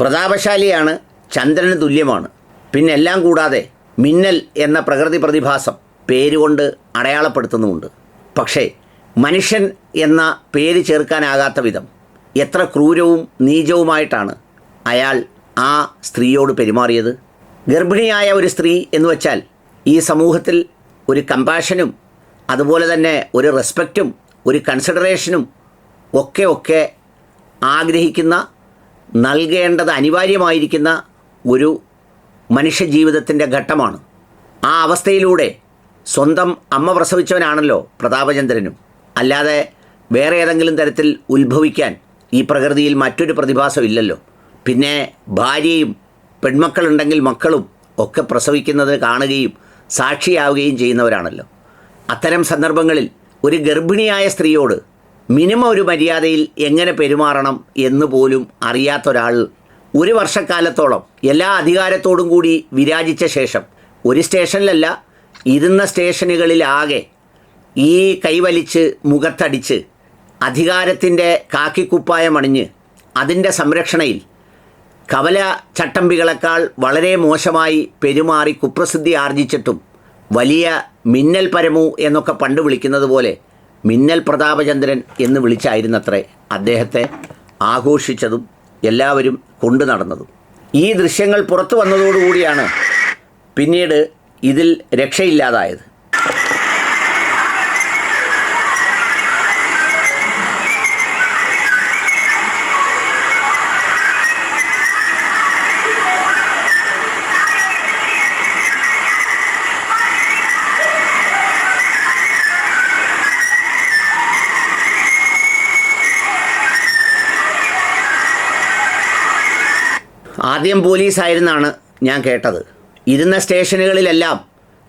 പ്രതാപശാലിയാണ് ചന്ദ്രന് തുല്യമാണ്. പിന്നെ എല്ലാം കൂടാതെ മിന്നൽ എന്ന പ്രകൃതി പ്രതിഭാസം പേരുകൊണ്ട് അടയാളപ്പെടുത്തുന്നുമുണ്ട്. പക്ഷേ മനുഷ്യൻ എന്ന പേര് ചേർക്കാനാകാത്ത വിധം എത്ര ക്രൂരവും നീചവുമായിട്ടാണ് അയാൾ ആ സ്ത്രീയോട് പെരുമാറിയത്. ഗർഭിണിയായ ഒരു സ്ത്രീ എന്ന് വെച്ചാൽ ഈ സമൂഹത്തിൽ ഒരു കമ്പാഷനും അതുപോലെ തന്നെ ഒരു റെസ്പെക്റ്റും ഒരു കൺസിഡറേഷനും ഒക്കെ ഒക്കെ ആഗ്രഹിക്കുന്ന നൽകേണ്ടത് അനിവാര്യമായിരിക്കുന്ന ഒരു മനുഷ്യജീവിതത്തിന്റെ ഘട്ടമാണ്. ആ അവസ്ഥയിലൂടെ സ്വന്തം അമ്മ പ്രസവിച്ചവനാണല്ലോ പ്രതാപചന്ദ്രനും. അല്ലാതെ വേറെ ഏതെങ്കിലും തരത്തിൽ ഉത്ഭവിക്കാൻ ഈ പ്രകൃതിയിൽ മറ്റൊരു പ്രതിഭാസം ഇല്ലല്ലോ പിന്നെ ഭാര്യയും പെൺമക്കളുണ്ടെങ്കിൽ മക്കളും ഒക്കെ പ്രസവിക്കുന്നത് കാണുകയും സാക്ഷിയാവുകയും ചെയ്യുന്നവരാണല്ലോ. അത്തരം സന്ദർഭങ്ങളിൽ ഒരു ഗർഭിണിയായ സ്ത്രീയോട് മിനിമം ഒരു മര്യാദയിൽ എങ്ങനെ പെരുമാറണം എന്ന് പോലും അറിയാത്ത ഒരാൾ ഒരു വർഷക്കാലത്തോളം എല്ലാ അധികാരത്തോടും കൂടി വിരാജിച്ച ശേഷം ഒരു സ്റ്റേഷനിലല്ല ഇരുന്ന സ്റ്റേഷനുകളിലാകെ ഈ കൈവലിച്ച് മുഖത്തടിച്ച് അധികാരത്തിന്റെ കാക്കിക്കുപ്പായം അണിഞ്ഞ് അതിന്റെ സംരക്ഷണയിൽ കവല ചട്ടമ്പികളെക്കാൾ വളരെ മോശമായി പെരുമാറി കുപ്രസിദ്ധി ആർജിച്ചിട്ടും വലിയ മിന്നൽ പരമു എന്നൊക്കെ പണ്ട് വിളിക്കുന്നത് പോലെ മിന്നൽ പ്രതാപചന്ദ്രൻ എന്ന് വിളിച്ചായിരുന്നത്രേ അദ്ദേഹത്തെ ആഘോഷിച്ചതും എല്ലാവരും കൊണ്ടു നടന്നതും. ഈ ദൃശ്യങ്ങൾ പുറത്തു വന്നതോടുകൂടിയാണ് പിന്നീട് ഇതിൽ രക്ഷയില്ലാതായത്. ആദ്യം പോലീസായിരുന്നാണ് ഞാൻ കേട്ടത്. ഇരുന്ന സ്റ്റേഷനുകളിലെല്ലാം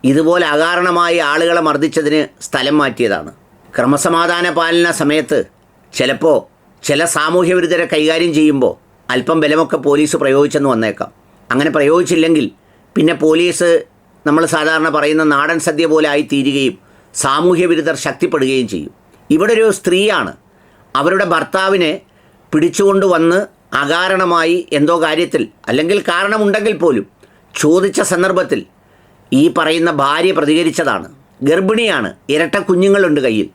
ഇതുപോലെ അകാരണമായി ആളുകളെ മർദ്ദിച്ചതിന് സ്ഥലം മാറ്റിയതാണ്. ക്രമസമാധാന പാലന സമയത്ത് ചിലപ്പോൾ ചില സാമൂഹ്യ വിരുദ്ധരെ കൈകാര്യം ചെയ്യുമ്പോൾ അല്പം ബലമൊക്കെ പോലീസ് പ്രയോഗിച്ചെന്ന് വന്നേക്കാം. അങ്ങനെ പ്രയോഗിച്ചില്ലെങ്കിൽ പിന്നെ പോലീസ് നമ്മൾ സാധാരണ പറയുന്ന നാടൻ സദ്യ പോലെ ആയിത്തീരുകയും സാമൂഹ്യ വിരുദ്ധർ ശക്തിപ്പെടുകയും ചെയ്യും. ഇവിടെ ഒരു സ്ത്രീയാണ് അവരുടെ ഭർത്താവിനെ പിടിച്ചുകൊണ്ട് വന്ന് അകാരണമായി എന്തോ കാര്യത്തിൽ അല്ലെങ്കിൽ കാരണമുണ്ടെങ്കിൽ പോലും ചോദിച്ച സന്ദർഭത്തിൽ ഈ പറയുന്ന ഭാര്യ പ്രതികരിച്ചതാണ്. ഗർഭിണിയാണ് ഇരട്ട കുഞ്ഞുങ്ങളുണ്ട് കയ്യിൽ.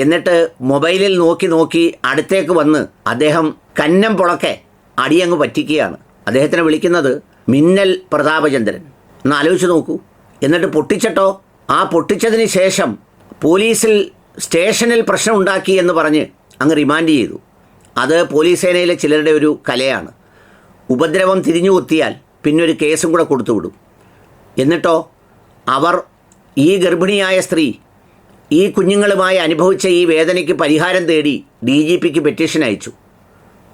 എന്നിട്ട് മൊബൈലിൽ നോക്കി നോക്കി അടുത്തേക്ക് വന്ന് അദ്ദേഹം കന്നം പുളക്കെ അടിയങ്ങ് പറ്റിക്കുകയാണ്. അദ്ദേഹത്തിനെ വിളിക്കുന്നത് മിന്നൽ പ്രതാപചന്ദ്രൻ. ഒന്ന് ആലോചിച്ച് നോക്കൂ. എന്നിട്ട് പൊട്ടിച്ചിട്ടോ? ആ പൊട്ടിച്ചതിന് ശേഷം പോലീസിൽ സ്റ്റേഷനിൽ പ്രശ്നം ഉണ്ടാക്കി എന്ന് പറഞ്ഞ് അങ്ങ് റിമാൻഡ് ചെയ്തു. അത് പോലീസ് സേനയിലെ ചിലരുടെ ഒരു കലയാണ്. ഉപദ്രവം തിരിഞ്ഞു കുത്തിയാൽ പിന്നെ ഒരു കേസും കൂടെ കൊടുത്തു വിടും. എന്നിട്ടോ അവർ ഈ ഗർഭിണിയായ സ്ത്രീ ഈ കുഞ്ഞുങ്ങളുമായി അനുഭവിച്ച ഈ വേദനയ്ക്ക് പരിഹാരം തേടി ഡി ജി പിക്ക് പെറ്റീഷൻ അയച്ചു.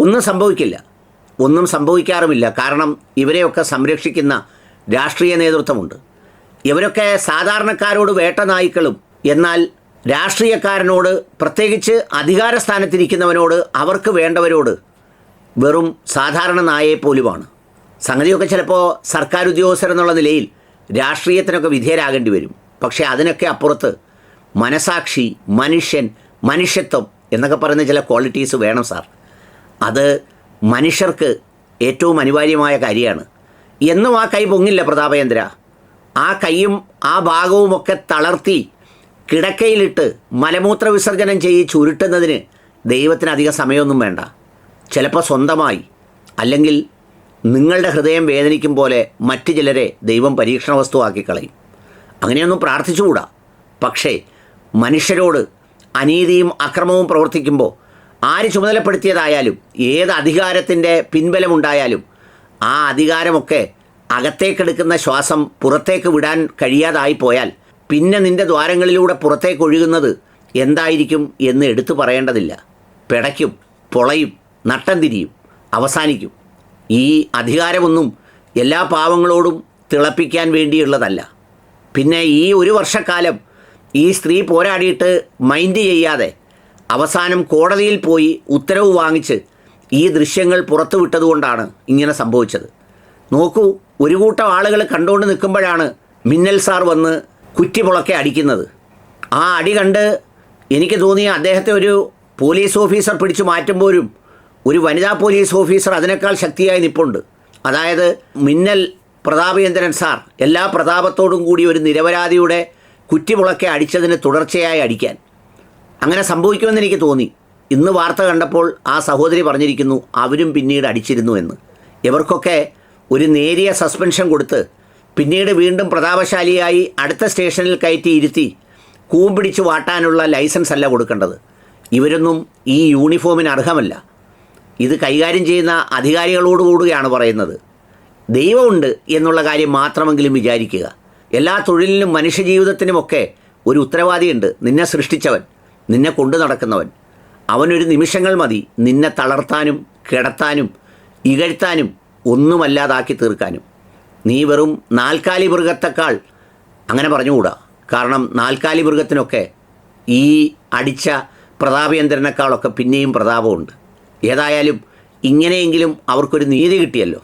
ഒന്നും സംഭവിക്കില്ല. ഒന്നും സംഭവിക്കാറുമില്ല. കാരണം ഇവരെയൊക്കെ സംരക്ഷിക്കുന്ന രാഷ്ട്രീയ നേതൃത്വമുണ്ട്. ഇവരൊക്കെ സാധാരണക്കാരോട് വേട്ട നായ്ക്കളും എന്നാൽ രാഷ്ട്രീയക്കാരനോട് പ്രത്യേകിച്ച് അധികാര സ്ഥാനത്തിരിക്കുന്നവനോട് അവർക്ക് വേണ്ടവരോട് വെറും സാധാരണ നായയെ പോലുമാണ്. സംഗതിയൊക്കെ ചിലപ്പോൾ സർക്കാർ ഉദ്യോഗസ്ഥർ എന്നുള്ള നിലയിൽ രാഷ്ട്രീയത്തിനൊക്കെ വിധേയരാകേണ്ടി വരും. പക്ഷേ അതിനൊക്കെ അപ്പുറത്ത് മനസാക്ഷി മനുഷ്യൻ മനുഷ്യത്വം എന്നൊക്കെ പറയുന്ന ചില ക്വാളിറ്റീസ് വേണം സാർ. അത് മനുഷ്യർക്ക് ഏറ്റവും അനിവാര്യമായ കാര്യമാണ്. എന്നും ആ കൈ പൊങ്ങില്ല പ്രതാപേന്ദ്ര ആ കൈയും ആ ഭാഗവുമൊക്കെ തളർത്തി കിടക്കയിലിട്ട് മലമൂത്ര വിസർജനം ചെയ്ത് ചുരുട്ടുന്നതിന് ദൈവത്തിന് അധികം സമയമൊന്നും വേണ്ട. ചിലപ്പോൾ സ്വന്തമായി അല്ലെങ്കിൽ നിങ്ങളുടെ ഹൃദയം വേദനിക്കും പോലെ മറ്റ് ചിലരെ ദൈവം പരീക്ഷണ വസ്തുവാക്കി കളയും അങ്ങനെയൊന്നും പ്രാർത്ഥിച്ചുകൂടാ. പക്ഷേ മനുഷ്യരോട് അനീതിയും അക്രമവും പ്രവർത്തിക്കുമ്പോൾ ആര് ചുമതലപ്പെടുത്തിയതായാലും ഏത് അധികാരത്തിന്റെ പിൻബലമുണ്ടായാലും ആ അധികാരമൊക്കെ അകത്തേക്കെടുക്കുന്ന ശ്വാസം പുറത്തേക്ക് വിടാൻ കഴിയാതായി പോയാൽ പിന്നെ നിന്റെ ദ്വാരങ്ങളിലൂടെ പുറത്തേക്ക് ഒഴുകുന്നത് എന്തായിരിക്കും എന്ന് എടുത്തു പറയേണ്ടതില്ല. പിടയ്ക്കും പൊളയും നട്ടം തിരിയും അവസാനിക്കും. ഈ അധികാരമൊന്നും എല്ലാ പാവങ്ങളോടും തിളപ്പിക്കാൻ വേണ്ടിയുള്ളതല്ല. പിന്നെ ഈ ഒരു വർഷക്കാലം ഈ സ്ത്രീ പോരാടിയിട്ട് മൈൻഡ് ചെയ്യാതെ അവസാനം കോടതിയിൽ പോയി ഉത്തരവ് വാങ്ങിച്ച് ഈ ദൃശ്യങ്ങൾ പുറത്തു വിട്ടതുകൊണ്ടാണ് ഇങ്ങനെ സംഭവിച്ചത്. നോക്കൂ ഒരു കൂട്ടം ആളുകൾ കണ്ടുകൊണ്ട് നിൽക്കുമ്പോഴാണ് മിന്നൽ സാർ വന്ന് കുറ്റിമുളക്കെ അടിക്കുന്നത്. ആ അടി കണ്ട് എനിക്ക് തോന്നിയ അദ്ദേഹത്തെ ഒരു പോലീസ് ഓഫീസർ പിടിച്ചു മാറ്റുമ്പോഴും ഒരു വനിതാ പോലീസ് ഓഫീസർ അതിനേക്കാൾ ശക്തിയായി നിപ്പുണ്ട്. അതായത് മിന്നൽ പ്രതാപേന്ദ്രൻ സാർ എല്ലാ പ്രതാപത്തോടും കൂടി ഒരു നിരപരാധിയുടെ കുറ്റിമുളക്കെ അടിച്ചതിന് തുടർച്ചയായി അടിക്കാൻ. അങ്ങനെ സംഭവിക്കുമെന്ന് എനിക്ക് തോന്നി. ഇന്ന് വാർത്ത കണ്ടപ്പോൾ ആ സഹോദരി പറഞ്ഞിരിക്കുന്നു അവരും പിന്നീട് അടിച്ചിരുന്നു എന്ന്. ഇവർക്കൊക്കെ ഒരു നേരിയ സസ്പെൻഷൻ കൊടുത്ത് പിന്നീട് വീണ്ടും പ്രതാപശാലിയായി അടുത്ത സ്റ്റേഷനിൽ കയറ്റി ഇരുത്തി കൂമ്പിടിച്ച് വാട്ടാനുള്ള ലൈസൻസ് അല്ല കൊടുക്കേണ്ടത്. ഇവരൊന്നും ഈ യൂണിഫോമിന് അർഹമല്ല. ഇത് കൈകാര്യം ചെയ്യുന്ന അധികാരികളോടുകൂടിയാണ് പറയുന്നത്. ദൈവമുണ്ട് എന്നുള്ള കാര്യം മാത്രമെങ്കിലും വിചാരിക്കുക. എല്ലാ തൊഴിലിനും മനുഷ്യജീവിതത്തിനുമൊക്കെ ഒരു ഉത്തരവാദിയുണ്ട്. നിന്നെ സൃഷ്ടിച്ചവൻ നിന്നെ കൊണ്ടു നടക്കുന്നവൻ. അവനൊരു നിമിഷങ്ങൾ മതി നിന്നെ തളർത്താനും കിടത്താനും ഇകഴ്ത്താനും ഒന്നുമല്ലാതാക്കി തീർക്കാനും. നീ വെറും നാൽക്കാലി മൃഗത്തെക്കാൾ അങ്ങനെ പറഞ്ഞുകൂടാ. കാരണം നാൽക്കാലി മൃഗത്തിനൊക്കെ ഈ അടിച്ച പ്രതാപേന്ദ്രനേക്കാളൊക്കെ പിന്നെയും പ്രതാപമുണ്ട്. ഏതായാലും ഇങ്ങനെയെങ്കിലും അവർക്കൊരു നീതി കിട്ടിയല്ലോ.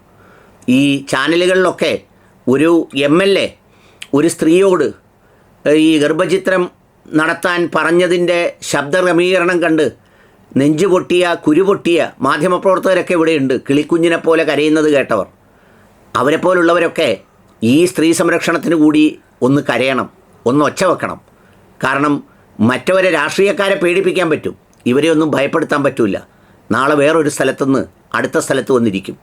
ഈ ചാനലുകളിലൊക്കെ ഒരു എം എൽ എ ഒരു സ്ത്രീയോട് ഈ ഗർഭചിത്രം നടത്താൻ പറഞ്ഞതിന്റെ ശബ്ദ ശബ്ദക്രമീകരണം കണ്ട് നെഞ്ചു പൊട്ടിയ കുരു പൊട്ടിയ മാധ്യമപ്രവർത്തകരൊക്കെ ഇവിടെയുണ്ട്. കിളിക്കുഞ്ഞിനെ പോലെ കരയുന്നത് കേട്ടവർ. അവരെപ്പോലുള്ളവരൊക്കെ ഈ സ്ത്രീ സംരക്ഷണത്തിന് കൂടി ഒന്ന് കരയണം ഒന്ന് ഒച്ച വെക്കണം. കാരണം മറ്റവരെ രാഷ്ട്രീയക്കാരെ പേടിപ്പിക്കാൻ പറ്റും. ഇവരെ ഒന്നും ഭയപ്പെടുത്താൻ പറ്റില്ല നാളെ വേറൊരു സ്ഥലത്തുനിന്ന് അടുത്ത സ്ഥലത്ത് വന്നിരിക്കും.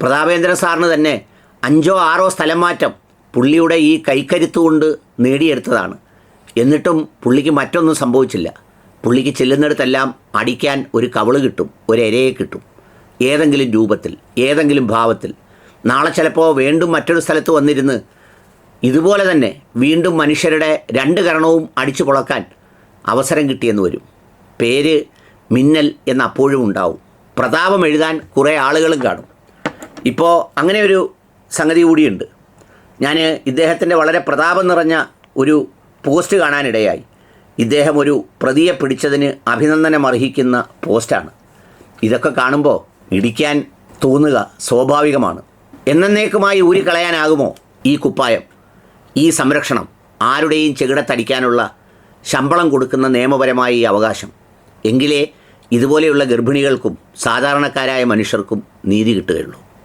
പ്രതാപേന്ദ്ര സാറിന് തന്നെ അഞ്ചോ ആറോ സ്ഥലം മാറ്റം പുള്ളിയുടെ ഈ കൈക്കരുത്ത് കൊണ്ട് നേടിയെടുത്തതാണ്. എന്നിട്ടും പുള്ളിക്ക് മറ്റൊന്നും സംഭവിച്ചില്ല. പുള്ളിക്ക് ചെല്ലുന്നിടത്തെല്ലാം അടിക്കാൻ ഒരു കവൾ കിട്ടും ഒരു ഇരയെ കിട്ടും. ഏതെങ്കിലും രൂപത്തിൽ ഏതെങ്കിലും ഭാവത്തിൽ. നാളെ ചിലപ്പോൾ വീണ്ടും മറ്റൊരു സ്ഥലത്ത് വന്നിരുന്ന് ഇതുപോലെ തന്നെ വീണ്ടും മനുഷ്യരുടെ രണ്ട് കരണവും അടിച്ചു പൊളക്കാൻ അവസരം കിട്ടിയെന്ന് വരും. പേര് മിന്നൽ എന്ന് അപ്പോഴും ഉണ്ടാവും. പ്രതാപം എഴുതാൻ കുറേ ആളുകളും കാണും. ഇപ്പോൾ അങ്ങനെ ഒരു സംഗതി കൂടിയുണ്ട്. ഞാൻ ഇദ്ദേഹത്തിന്റെ വളരെ പ്രതാപം നിറഞ്ഞ ഒരു പോസ്റ്റ് കാണാനിടയായി. ഇദ്ദേഹം ഒരു പ്രതിയെ പിടിച്ചതിന് അഭിനന്ദനം അർഹിക്കുന്ന പോസ്റ്റാണ്. ഇതൊക്കെ കാണുമ്പോൾ ഇടിക്കാൻ തോന്നുക സ്വാഭാവികമാണ്. എന്നേക്കുമായി ഊരിക്കളയാനാകുമോ ഈ കുപ്പായം? ഈ സംരക്ഷണം ആരുടെയും ചെകിടത്തടിക്കാനുള്ള ശമ്പളം കൊടുക്കുന്ന നിയമപരമായ ഈ അവകാശം. എങ്കിലേ ഇതുപോലെയുള്ള ഗർഭിണികൾക്കും സാധാരണക്കാരായ മനുഷ്യർക്കും നീതി കിട്ടുകയുള്ളൂ.